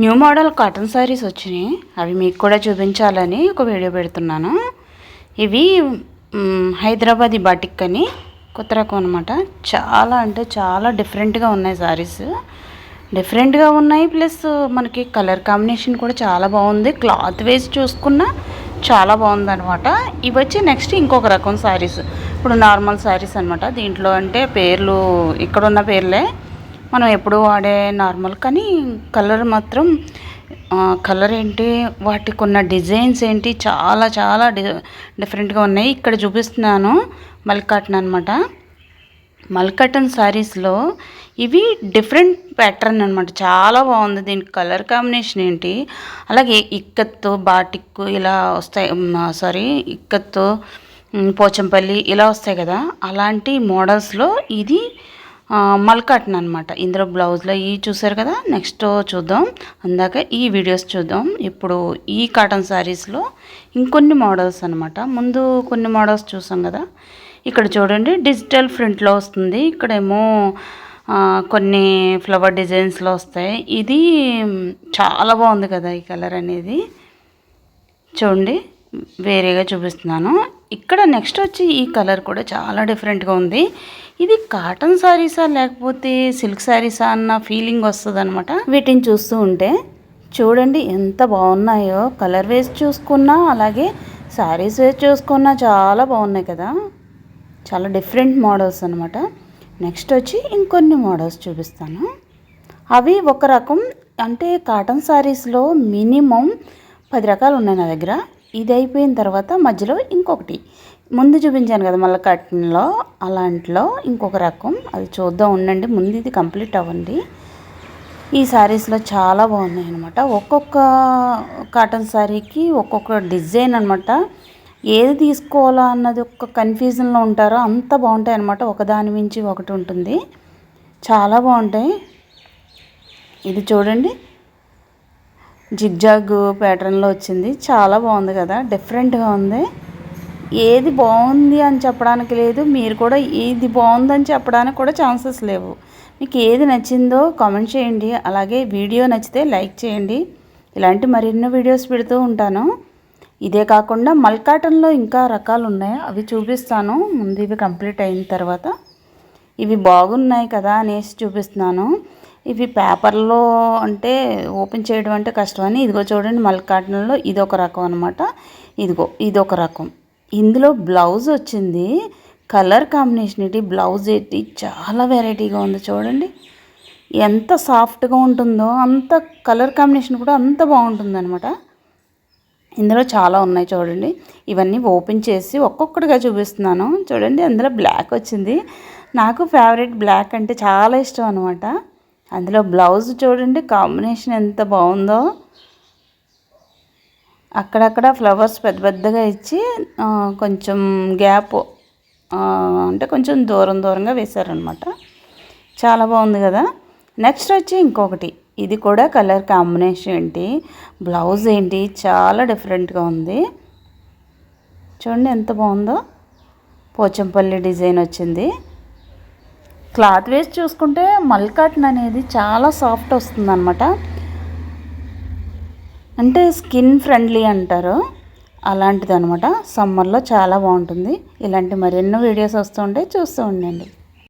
New model cotton saris వచ్చినాయి. అవి మీకు కూడా చూపించాలని ఒక వీడియో పెడుతున్నాను. ఇవి హైదరాబాదీ బాటిక్ అని కొత్త రకం అనమాట చాలా అంటే చాలా డిఫరెంట్గా ఉన్నాయి శారీస్. డిఫరెంట్గా ఉన్నాయి ప్లస్ మనకి కలర్ కాంబినేషన్ కూడా చాలా బాగుంది. క్లాత్ వేసి చూసుకున్నా చాలా బాగుందనమాట ఇవి వచ్చి నెక్స్ట్ ఇంకొక రకం శారీస్. ఇప్పుడు నార్మల్ శారీస్ అనమాట దీంట్లో అంటే పేర్లు ఇక్కడ ఉన్న పేర్లే. మనం ఎప్పుడు వాడే నార్మల్ కానీ కలర్ మాత్రం కలర్ ఏంటి వాటికి ఉన్న డిజైన్స్ ఏంటి చాలా చాలా డి డిఫరెంట్గా ఉన్నాయి. ఇక్కడ చూపిస్తున్నాను మల్కాటన్ అనమాట మల్కాటన్ శారీస్లో ఇవి డిఫరెంట్ ప్యాటర్న్ అనమాట చాలా బాగుంది దీనికి కలర్ కాంబినేషన్ ఏంటి. అలాగే ఇక్కత్తు బాటిక్ ఇలా వస్తాయి సారీ ఇక్కత్తు పోచంపల్లి ఇలా వస్తాయి కదా. అలాంటి మోడల్స్లో ఇది మల్కాటన్ అనమాట ఇందులో బ్లౌజ్లో ఈ చూసారు కదా? నెక్స్ట్ చూద్దాం. అందాక ఈ వీడియోస్ చూద్దాం. ఇప్పుడు ఈ కాటన్ శారీస్లో ఇంకొన్ని మోడల్స్ అనమాట ముందు కొన్ని మోడల్స్ చూసాం కదా? ఇక్కడ చూడండి డిజిటల్ ప్రింట్లో వస్తుంది. ఇక్కడేమో కొన్ని ఫ్లవర్ డిజైన్స్లో వస్తాయి. ఇది చాలా బాగుంది కదా ఈ కలర్ అనేది. చూడండి వేరేగా చూపిస్తున్నాను. ఇక్కడ నెక్స్ట్ వచ్చి ఈ కలర్ కూడా చాలా డిఫరెంట్గా ఉంది. ఇది కాటన్ శారీసా లేకపోతే సిల్క్ శారీసా అన్న ఫీలింగ్ వస్తుంది అనమాట వీటిని చూస్తూ ఉంటే చూడండి ఎంత బాగున్నాయో. కలర్ వేసి చూసుకున్నా అలాగే శారీస్ వేసి చూసుకున్నా చాలా బాగున్నాయి కదా. చాలా డిఫరెంట్ మోడల్స్ అనమాట నెక్స్ట్ వచ్చి ఇంకొన్ని మోడల్స్ చూపిస్తాను. అవి ఒక రకం అంటే కాటన్ శారీస్లో మినిమం పది రకాలు ఉన్నాయి నా దగ్గర. ఇది అయిపోయిన తర్వాత మధ్యలో ఇంకొకటి. ముందు చూపించాను కదా మళ్ళీ కట్టిన్లో అలాంటిలో ఇంకొక రకం. అది చూద్దాం ఉండండి. ముందు ఇది కంప్లీట్ అవ్వండి. ఈ శారీస్లో చాలా బాగున్నాయి అనమాట ఒక్కొక్క కాటన్ శారీకి ఒక్కొక్క డిజైన్ అనమాట ఏది తీసుకోవాలా అన్నది ఒక కన్ఫ్యూజన్లో ఉంటారో అంత బాగుంటాయి అనమాట ఒకదాని మించి ఒకటి ఉంటుంది. చాలా బాగుంటాయి. ఇది చూడండి. జిగ్జాగ్ ప్యాటర్న్లో వచ్చింది. చాలా బాగుంది కదా. డిఫరెంట్గా ఉంది. ఏది బాగుంది అని చెప్పడానికి లేదు. మీరు కూడా ఇది బాగుందని చెప్పడానికి కూడా ఛాన్సెస్ లేవు. మీకు ఏది నచ్చిందో కామెంట్ చేయండి. అలాగే వీడియో నచ్చితే లైక్ చేయండి. ఇలాంటి మరెన్నో వీడియోస్ పెడుతూ ఉంటాను. ఇదే కాకుండా మల్కాటన్లో ఇంకా రకాలు ఉన్నాయి. అవి చూపిస్తాను. ముందు ఇవి కంప్లీట్ అయిన తర్వాత ఇవి బాగున్నాయి కదా అనేసి చూపిస్తున్నాను. ఇవి పేపర్లో అంటే ఓపెన్ చేయడం అంటే కష్టమని ఇదిగో చూడండి మల్కాటన్లో ఇదొక రకం అనమాట ఇదిగో ఇదొక రకం. ఇందులో బ్లౌజ్ వచ్చింది. కలర్ కాంబినేషన్ ఏంటి? బ్లౌజ్ ఏంటి? చాలా వెరైటీగా ఉంది చూడండి. ఎంత సాఫ్ట్గా ఉంటుందో అంత కలర్ కాంబినేషన్ కూడా అంత బాగుంటుంది అనమాట ఇందులో చాలా ఉన్నాయి చూడండి. ఇవన్నీ ఓపెన్ చేసి ఒక్కొక్కటిగా చూపిస్తున్నాను. చూడండి అందులో బ్లాక్ వచ్చింది. నాకు ఫేవరెట్ బ్లాక్ అంటే చాలా ఇష్టం అనమాట అందులో బ్లౌజ్ చూడండి కాంబినేషన్ ఎంత బాగుందో. అక్కడక్కడ ఫ్లవర్స్ పెద్ద పెద్దగా ఇచ్చి కొంచెం గ్యాప్ అంటే కొంచెం దూరం దూరంగా వేశారనమాట చాలా బాగుంది కదా. నెక్స్ట్ వచ్చి ఇంకొకటి. ఇది కూడా కలర్ కాంబినేషన్ ఏంటి? బ్లౌజ్ ఏంటి? చాలా డిఫరెంట్గా ఉంది. చూడండి ఎంత బాగుందో. పోచంపల్లి డిజైన్ వచ్చింది. క్లాత్ వేసి చూసుకుంటే మల్కాటన్ అనేది చాలా సాఫ్ట్ వస్తుంది అనమాట అంటే స్కిన్ ఫ్రెండ్లీ అంటారు. అలాంటిది అనమాట సమ్మర్లో చాలా బాగుంటుంది. ఇలాంటి మరెన్నో వీడియోస్ వస్తుంటే చూస్తూ ఉండండి.